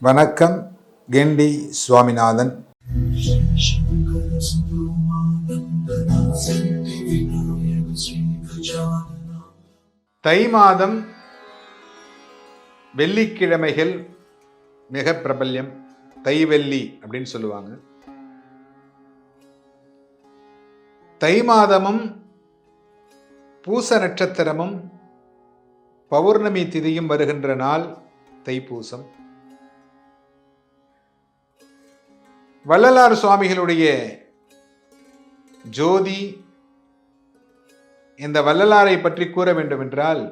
வணக்கம் கெண்டி சுவாமிநாதன். தை மாதம் வெள்ளிக்கிழமைகள் மிக பிரபல்யம். தை வெள்ளி அப்படின்னு சொல்லுவாங்க. தை மாதமும் பூச நட்சத்திரமும் பௌர்ணமி திதியும் வருகின்ற நாள் தைப்பூசம். வள்ளலார் சுவாமிகளுடைய ஜோதி இந்த வள்ளலாரை பற்றி கூற வேண்டுமென்றால்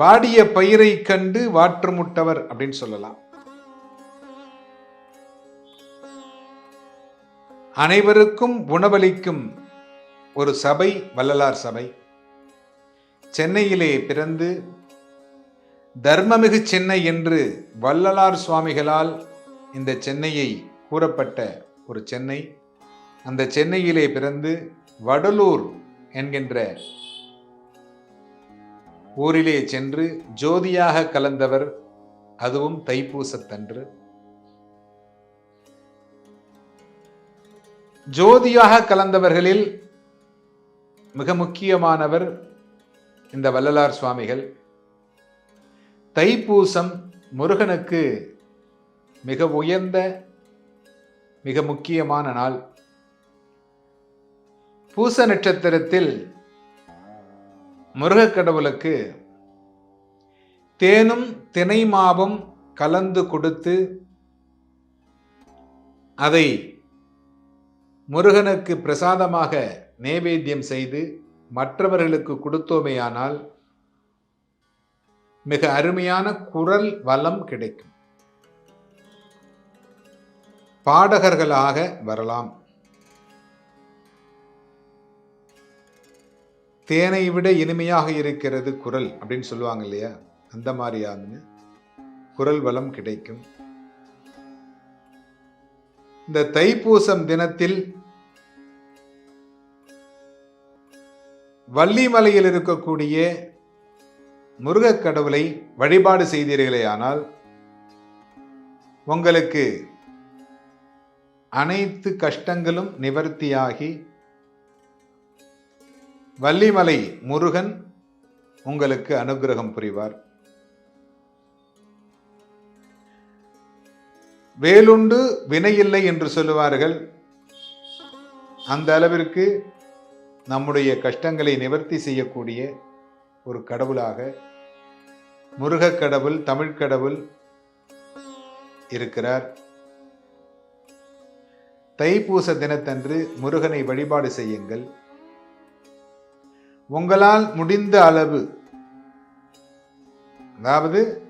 வாடிய பயிரை கண்டு வாற்றுமுட்டவர் அப்படின்னு சொல்லலாம். அனைவருக்கும் உணவளிக்கும் ஒரு சபை வள்ளலார் சபை. சென்னையிலே பிறந்து தர்மமிகு சென்னை என்று வள்ளலார் சுவாமிகளால் இந்த சென்னையை கூறப்பட்ட ஒரு சென்னை. அந்த சென்னையிலே பிறந்து வடலூர் என்கின்ற ஊரிலே சென்று ஜோதியாக கலந்தவர் அதுவும் தைப்பூசத்தன்று. ஜோதியாக கலந்தவர்களில் மிக முக்கியமானவர் இந்த வள்ளலார் சுவாமிகள். தைப்பூசம் முருகனுக்கு மிக உயர்ந்த மிக முக்கியமான நாள். பூச நட்சத்திரத்தில் முருகக் கடவுளுக்கு தேனும் தினை மாவும் கலந்து கொடுத்து அதை முருகனுக்கு பிரசாதமாக நேவேத்தியம் செய்து மற்றவர்களுக்கு கொடுத்தோமேயானால் மிக அருமையான குரல் வளம் கிடைக்கும். பாடகர்களாக வரலாம். தேனை விட இனிமையாக இருக்கிறது குரல் அப்படின்னு சொல்லுவாங்க இல்லையா? அந்த மாதிரியான குரல் வளம் கிடைக்கும். இந்த தைப்பூசம் தினத்தில் வள்ளிமலையில் இருக்கக்கூடிய முருகக் கடவுளை வழிபாடு செய்தீர்களேயானால் உங்களுக்கு அனைத்து கஷ்டங்களும் நிவர்த்தியாகி வள்ளிமலை முருகன் உங்களுக்கு அனுகிரகம் புரிவார். வேலுண்டு வினையில்லை என்று சொல்லுவார்கள். அந்த அளவிற்கு நம்முடைய கஷ்டங்களை நிவர்த்தி செய்யக்கூடிய ஒரு கடவுளாக முருகக் கடவுள் தமிழ் கடவுள் இருக்கிறார். தைப்பூச தினத்தன்று முருகனை வழிபாடு செய்யுங்கள். உங்களால் முடிந்த அளவு அதாவது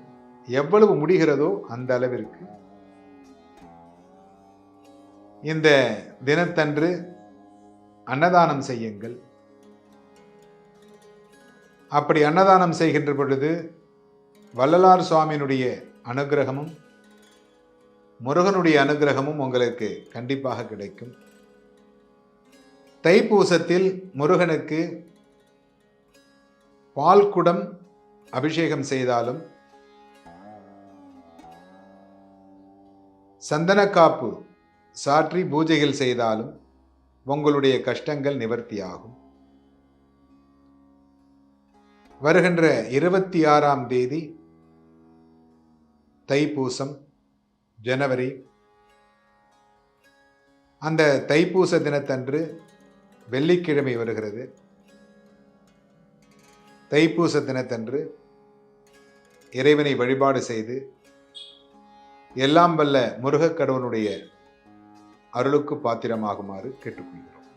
எவ்வளவு முடிகிறதோ அந்த அளவிற்கு இந்த தினத்தன்று அன்னதானம் செய்யுங்கள். அப்படி அன்னதானம் செய்கின்ற பொழுது வள்ளலார் சுவாமியினுடைய அனுகிரகமும் முருகனுடைய அனுகிரகமும் உங்களுக்கு கண்டிப்பாக கிடைக்கும். தைப்பூசத்தில் முருகனுக்கு பால் குடம் அபிஷேகம் செய்தாலும் சந்தனக்காப்பு சாற்றி பூஜைகள் செய்தாலும் உங்களுடைய கஷ்டங்கள் நிவர்த்தியாகும். வருகின்ற இருபத்தி ஆறாம் தேதி தைப்பூசம் ஜனவரி. அந்த தைப்பூச தினத்தன்று வெள்ளிக்கிழமை வருகிறது. தைப்பூச தினத்தன்று இறைவனை வழிபாடு செய்து எல்லாம் வல்ல முருகக்கடவுனுடைய அருளுக்கு பாத்திரமாகுமாறு கேட்டுக்கொள்கிறோம்.